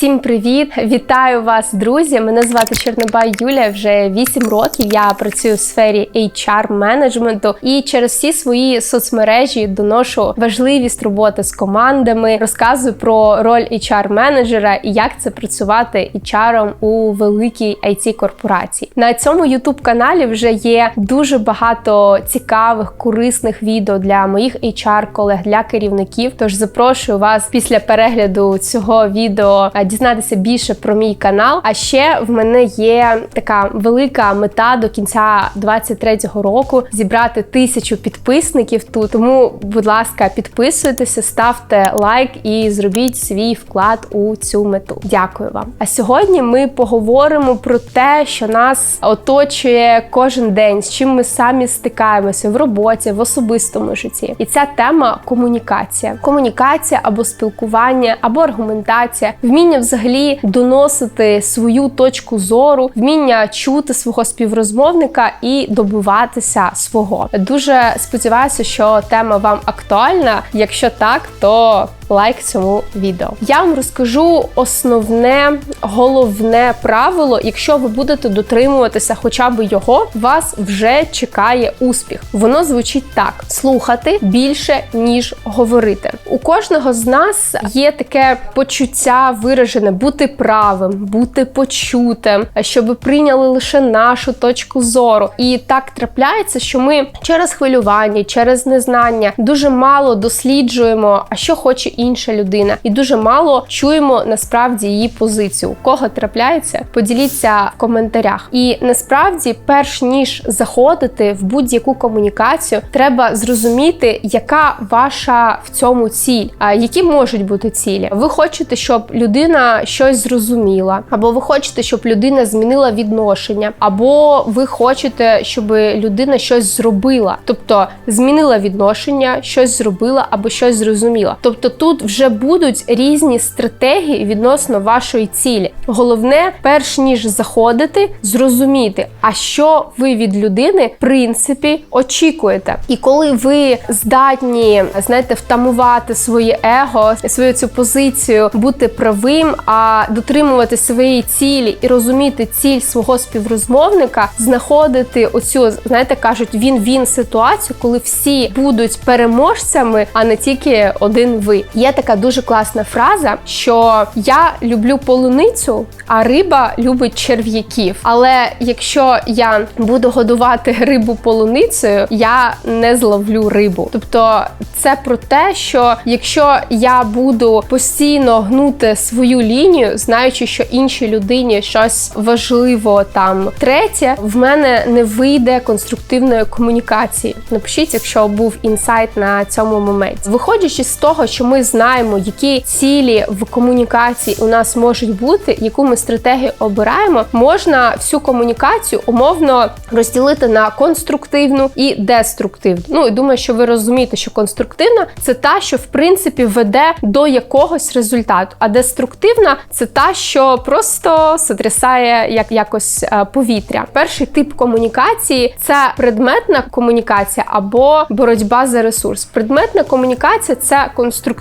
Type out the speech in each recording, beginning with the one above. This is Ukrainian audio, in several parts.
Всім привіт! Вітаю вас, друзі! Мене звати Чорнобай Юлія. Вже 8 років я працюю в сфері HR менеджменту і через всі свої соцмережі доношу важливість роботи з командами, розказую про роль HR менеджера і як це працювати HR у великій it корпорації. На цьому youtube каналі вже є дуже багато цікавих, корисних відео для моїх HR колег для керівників. Тож запрошую вас після перегляду цього відео дізнатися більше про мій канал. А ще в мене є така велика мета до кінця 23-го року зібрати тисячу підписників тут. Тому, будь ласка, підписуйтеся, ставте лайк і зробіть свій вклад у цю мету. Дякую вам. А сьогодні ми поговоримо про те, що нас оточує кожен день, з чим ми самі стикаємося в роботі, в особистому житті. І ця тема комунікація. Комунікація або спілкування, або аргументація, вміння взагалі доносити свою точку зору, вміння чути свого співрозмовника і добиватися свого. Дуже сподіваюся, що тема вам актуальна. Якщо так, то лайк цьому відео. Я вам розкажу основне, головне правило. Якщо ви будете дотримуватися хоча б його, вас вже чекає успіх. Воно звучить так: слухати більше ніж говорити. У кожного з нас є таке почуття виражене бути правим, бути почутим, щоб прийняли лише нашу точку зору. І так трапляється, що ми через хвилювання, через незнання дуже мало досліджуємо, а що хоче інша людина, і дуже мало чуємо насправді її позицію. Кого трапляється, поділіться в коментарях. І насправді, перш ніж заходити в будь-яку комунікацію, треба зрозуміти, яка ваша в цьому ціль, а які можуть бути цілі. Ви хочете, щоб людина щось зрозуміла, або ви хочете, щоб людина змінила відношення, або ви хочете, щоб людина щось зробила, тобто змінила відношення, щось зробила або щось зрозуміла. Тобто тут вже будуть різні стратегії відносно вашої цілі. Головне, перш ніж заходити, зрозуміти, а що ви від людини в принципі очікуєте. І коли ви здатні, знаєте, втамувати своє его, свою цю позицію, бути правим, а дотримувати своєї цілі і розуміти ціль свого співрозмовника, знаходити оцю, знаєте, кажуть, він він ситуацію, коли всі будуть переможцями, а не тільки один ви. Є така дуже класна фраза, що я люблю полуницю, а риба любить черв'яків. Але якщо я буду годувати рибу полуницею, я не зловлю рибу. Тобто це про те, що якщо я буду постійно гнути свою лінію, знаючи, що іншій людині щось важливо там третє, в мене не вийде конструктивної комунікації. Напишіть, якщо був інсайт на цьому моменті. Виходячи з того, що ми знаємо, які цілі в комунікації у нас можуть бути, яку ми стратегію обираємо, можна всю комунікацію умовно розділити на конструктивну і деструктивну. Ну і думаю, що ви розумієте, що конструктивна це та, що в принципі веде до якогось результату, а деструктивна це та, що просто сотрясає як якось е, повітря. Перший тип комунікації це предметна комунікація або боротьба за ресурс. Предметна комунікація це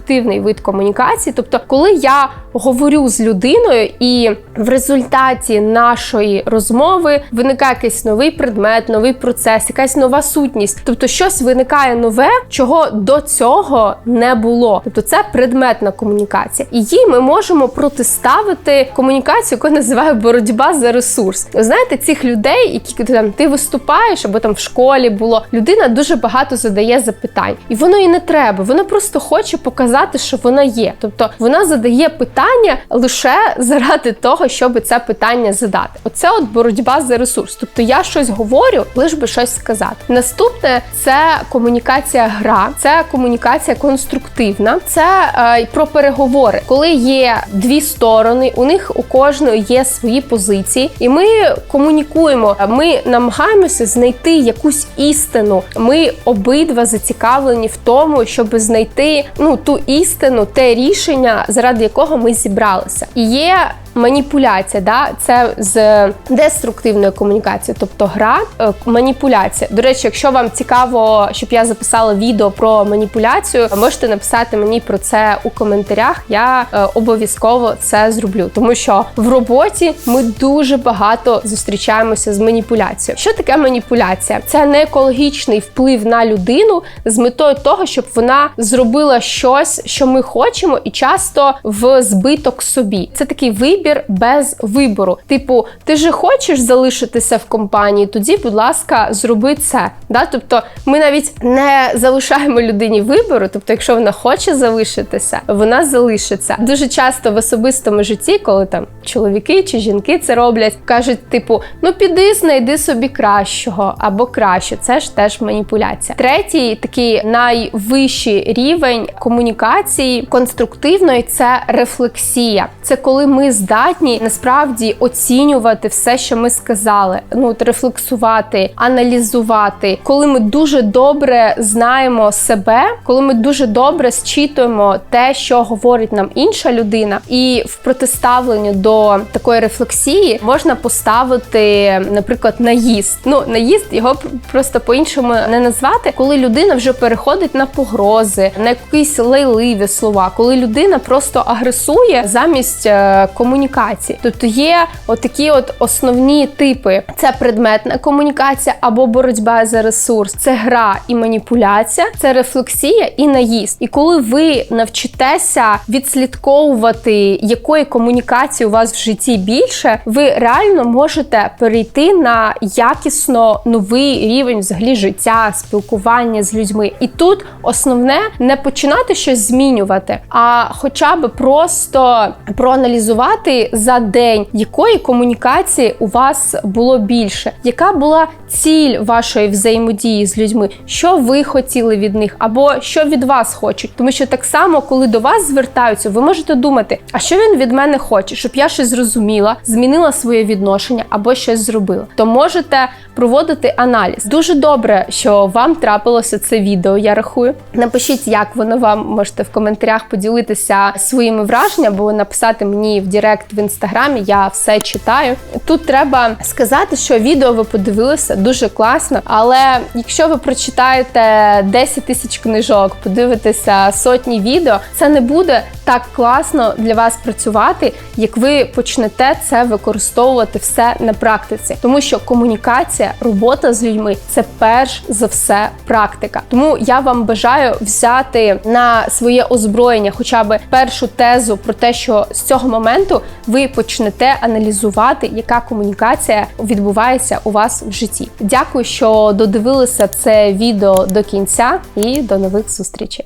конструктивний вид комунікації. Тобто, коли я говорю з людиною, і в результаті нашої розмови виникає якийсь новий предмет, новий процес, якась нова сутність. Тобто, щось виникає нове, чого до цього не було. Тобто, це предметна комунікація. І її ми можемо протиставити комунікацію, яку я називаю боротьба за ресурс. Знаєте, цих людей, які там ти виступаєш, або там в школі було, людина дуже багато задає запитань, і воно і не треба. Вона просто хоче показати, що вона є. Тобто вона задає питання лише заради того, щоб це питання задати. Оце от боротьба за ресурс. Тобто я щось говорю, лиш би щось сказати. Наступне це комунікація гра, це комунікація конструктивна, це е, про переговори, коли є дві сторони, у них у кожної є свої позиції, і ми комунікуємо. Ми намагаємося знайти якусь істину. Ми обидва зацікавлені в тому, щоб знайти ну ту істину, те рішення, заради якого ми зібралися. І є маніпуляція, да, це з деструктивної комунікації, тобто гра, е, маніпуляція. До речі, якщо вам цікаво, щоб я записала відео про маніпуляцію, можете написати мені про це у коментарях. Я е, обов'язково це зроблю, тому що в роботі ми дуже багато зустрічаємося з маніпуляцією. Що таке маніпуляція? Це не екологічний вплив на людину з метою того, щоб вона зробила щось, що ми хочемо, і часто в збиток собі. Це такий вибір без вибору. Типу, ти же хочеш залишитися в компанії, тоді, будь ласка, зроби це. Да? Тобто, ми навіть не залишаємо людині вибору. Тобто, якщо вона хоче залишитися, вона залишиться. Дуже часто в особистому житті, коли там чоловіки чи жінки це роблять, кажуть, типу, ну піди, знайди собі кращого або краще. Це ж теж маніпуляція. Третій такий найвищий рівень комунікації конструктивної це рефлексія. Це коли ми здатні насправді оцінювати все, що ми сказали. Ну от рефлексувати, аналізувати, коли ми дуже добре знаємо себе, коли ми дуже добре зчитуємо те, що говорить нам інша людина, і в протиставленню до такої рефлексії можна поставити, наприклад, наїзд. Ну, наїзд його просто по-іншому не назвати, коли людина вже переходить на погрози, на якісь лайливі слова, коли людина просто агресує замість е, комунікації. Тобто є отакі от основні типи: це предметна комунікація або боротьба за ресурс, це гра і маніпуляція, це рефлексія і наїзд. І коли ви навчитеся відслідковувати, якої комунікації у вас в житті більше, ви реально можете перейти на якісно новий рівень взагалі життя, спілкування з людьми. І тут основне не починати щось змінювати, а хоча б просто проаналізувати за день, якої комунікації у вас було більше, яка була ціль вашої взаємодії з людьми, що ви хотіли від них, або що від вас хочуть. Тому що так само, коли до вас звертаються, ви можете думати, а що він від мене хоче, щоб я щось зрозуміла, змінила своє відношення або щось зробила. То можете проводити аналіз. Дуже добре, що вам трапилося це відео. Я рахую. Напишіть, як воно вам можете в коментарях поділитися своїми враженнями, або написати мені в Директ в інстаграмі. Я все читаю. Тут треба сказати, що відео ви подивилися дуже класно. Але якщо ви прочитаєте 10 тисяч книжок, подивитеся сотні відео, це не буде так класно для вас працювати, як ви почнете це використовувати все на практиці, тому що комунікація, робота з людьми це перш за все практика. Тому я вам бажаю взяти на своє озброєння, хоча б першу тезу про те, що з цього моменту ви почнете аналізувати, яка комунікація відбувається у вас в житті. Дякую, що додивилися це відео до кінця, і до нових зустрічей.